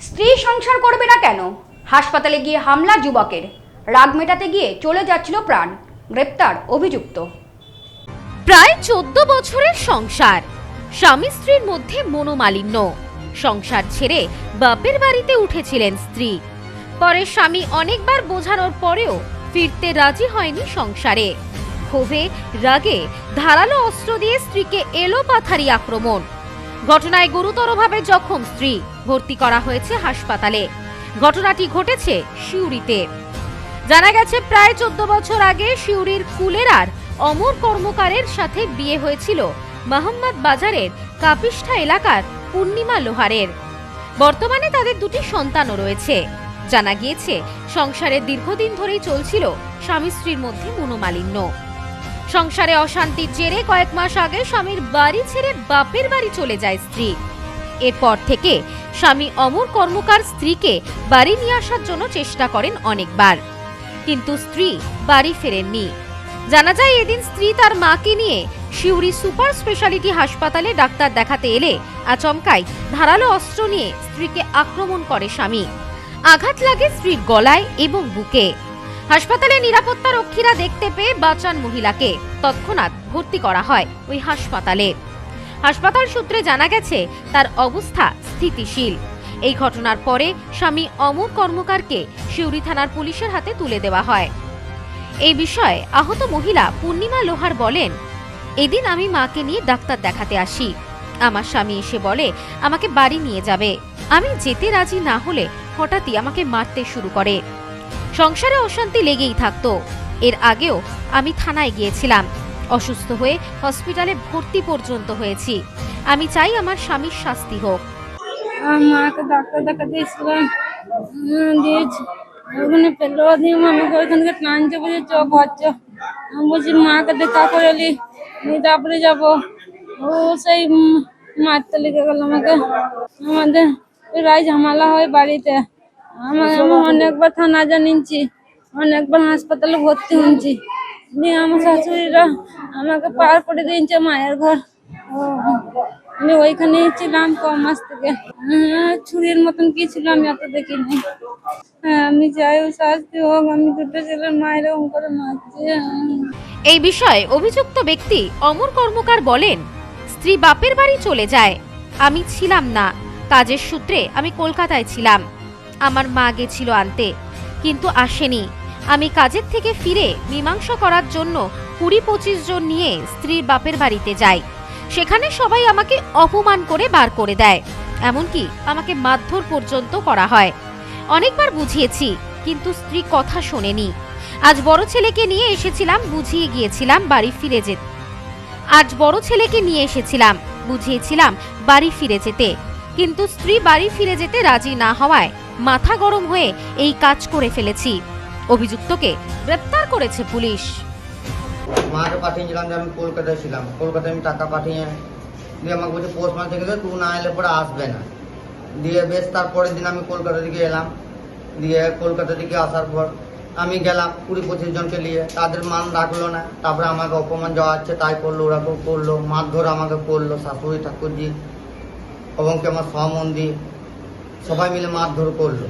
স্ত্রী সংসার করবে না কেন? হাসপাতালে গিয়ে হামলা যুবকের। রাগ মেটাতে গিয়ে চলে যাচ্ছিল প্রাণ। গ্রেপ্তার, অভিযুক্ত। প্রায় চোদ্দ বছরের সংসার। স্বামী স্ত্রীর মধ্যে মনোমালিন্য। সংসার ছেড়ে বাপের বাড়িতে উঠেছিলেন স্ত্রী। পরে স্বামী অনেকবার বোঝানোর পরেও ফিরতে রাজি হয়নি সংসারে। ক্ষোভে, রাগে ধারালো অস্ত্র দিয়ে স্ত্রীকে এলো পাথারি আক্রমণ। ঘটনায় গুরুতরভাবে জখম স্ত্রী। ভর্তি করা হয়েছে হাসপাতালে। ঘটনাটি ঘটেছে সিউড়িতে। জানা গেছে, প্রায় চোদ্দ বছর আগে সিউড়ির কুলেরার অমর কর্মকারের সাথে বিয়ে হয়েছিল মোহাম্মদ বাজারের কাপিষ্ঠা এলাকার পূর্ণিমা লোহারের। বর্তমানে তাদের দুটি সন্তানও রয়েছে। জানা গিয়েছে, সংসারে দীর্ঘদিন ধরেই চলছিল স্বামী স্ত্রীর মধ্যে মনোমালিন্য। সংসারে অশান্তির জেরে কয়েক মাস আগে স্বামীর বাড়ি ছেড়ে বাপের বাড়ি চলে যায় স্ত্রী। এরপর থেকে স্বামী অমর কর্মকার স্ত্রীকে বাড়ি নিয়ে আসার জন্য চেষ্টা করেন অনেকবার। কিন্তু স্ত্রী বাড়ি ফেরেননি। জানা যায় এদিন স্ত্রী তার মাকে নিয়ে শিউরি সুপার স্পেশালিটি হাসপাতালে ডাক্তার দেখাতে এলে আচমকাই ধারালো অস্ত্র নিয়ে স্ত্রীকে আক্রমণ করে স্বামী। আঘাত লাগে স্ত্রীর গলায় এবং বুকে। হাসপাতালে নিরাপত্তা রক্ষীরা দেখতে পেয়ে বাঁচান মহিলাকে। তৎক্ষণাৎ ভর্তি করা হয় ওই হাসপাতালে। হাসপাতাল সূত্রে জানা গেছে, তার অবস্থা স্থিতিশীল। এই ঘটনার পরে স্বামী অমর কর্মকারকে শিউরি থানার পুলিশের হাতে তুলে দেওয়া হয়। এই বিষয়ে আহত মহিলা পূর্ণিমা লোহার বলেন, এদিন আমি মাকে নিয়ে ডাক্তার দেখাতে আসি। আমার স্বামী এসে বলে, আমাকে বাড়ি নিয়ে যাবে। আমি যেতে রাজি না হলে হঠাৎই আমাকে মারতে শুরু করে। সংসারে অশান্তি লেগেই থাকতো। এর আগেও আমি থানায় গিয়েছিলাম। অসুস্থ হয়ে হসপিটালে ভর্তি পর্যন্ত হয়েছি। আমি চাই আমার স্বামীর শাস্তি হোক। মাকে ডাক্তার দেখাতে এসেছিলাম। ওখানে পেল দিয়ে আমাকে ওইখান থেকে টানছে বলছে, চ, ঘর চ। আমি বলছি, মাকে দেখা করে এলি। তারপরে যাব। ও সেই মারতে লেগে গেল আমাকে। আমাদের প্রায় ঝামেলা হয় বাড়িতে। আমি অনেকবার থানা জানিয়েছি অনেকবার হাসপাতালে ভর্তি হয়েছি। দিয়ে আমার শাশুড়িরা আমাকে পার করে দিয়েছে মায়ের ঘর। ও আমি ওইখানে ছিলাম ক মাস থেকে। হ্যাঁ, ছুরির মতন কি ছিল আমি অত দেখিনি। হ্যাঁ আমি চাই ও শাস্তি হোক আমি দুটো ছেলের মায়ের ওম করে মারছে। এই বিষয়ে অভিযুক্ত ব্যক্তি অমর কর্মকার বলেন স্ত্রী বাপের বাড়ি চলে যায়। আমি ছিলাম না। কাজের সূত্রে আমি কলকাতায় ছিলাম। আমার মা গেছিল আনতে। কিন্তু আসেনি। আমি কাজের থেকে ফিরে মীমাংসা করার জন্য কুড়ি পঁচিশ জন নিয়ে স্ত্রীর বাপের বাড়িতে যাই। সেখানে সবাই আমাকে অপমান করে বার করে দেয়। এমনকি আমাকে মারধর পর্যন্ত করা হয়। অনেকবার বুঝিয়েছি, কিন্তু স্ত্রী কথা শোনেনি। আজ বড় ছেলেকে নিয়ে এসেছিলাম, বুঝিয়ে গিয়েছিলাম, বাড়ি ফিরে যেতে। আজ বড় ছেলেকে নিয়ে এসেছিলাম, বুঝিয়েছিলাম, বাড়ি ফিরে যেতে। কিন্তু স্ত্রী বাড়ি ফিরে যেতে রাজি না হওয়ায় মাথা গরম হয়ে এই কাজ করে ফেলেছি। অভিযুক্তকে গ্রেপ্তার করেছে পুলিশ। মাকে পাঠিয়েছিলাম যে আমি কলকাতায় ছিলাম। কলকাতায় আমি টাকা পাঠিয়ে দিয়ে আমাকে বলছে, পোস্ট থেকে তুই না এলে পরে আসবে না। দিয়ে বেশ, তারপরের দিন আমি কলকাতা থেকে এলাম। দিয়ে কলকাতা থেকে আসার পর আমি গেলাম কুড়ি পঁচিশ জনকে নিয়ে। তাদের মান রাখল না। তারপরে আমাকে অপমান যাওয়া হচ্ছে তাই করল, ওরা করল, মারধর আমাকে করল, শাশুড়ি, ঠাকুরজি এবং কি আমার সম্বন্ধী সবাই মিলে মারধর করল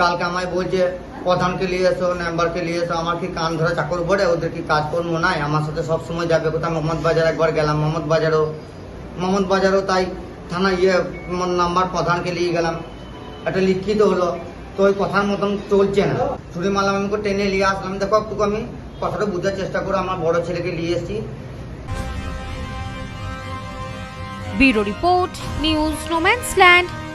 কালকে আমায় বলছে, প্রধানকে নিয়ে এসো, মেম্বারকে নিয়ে এসো, আমার কি কান ধরা চাকর পড়ে ওদের কি কাজকর্ম নাই? আমার সাথে সব সময় যাবে কোথাও মোহাম্মদ বাজার একবার গেলাম, মোহাম্মদ বাজারও। মোহাম্মদ বাজারও তাই থানা ইয়ে নাম্বার প্রধানকে নিয়ে গেলাম। একটা লিখিত হলো, তো ওই কথার মতন চলছে না। ছুরি মালাম আমাকে টেনে নিয়ে আসলাম। দেখো একটু আমি কথাটা বোঝার চেষ্টা করে, আমার বড় ছেলেকে নিয়ে এসেছি। Bureau report, news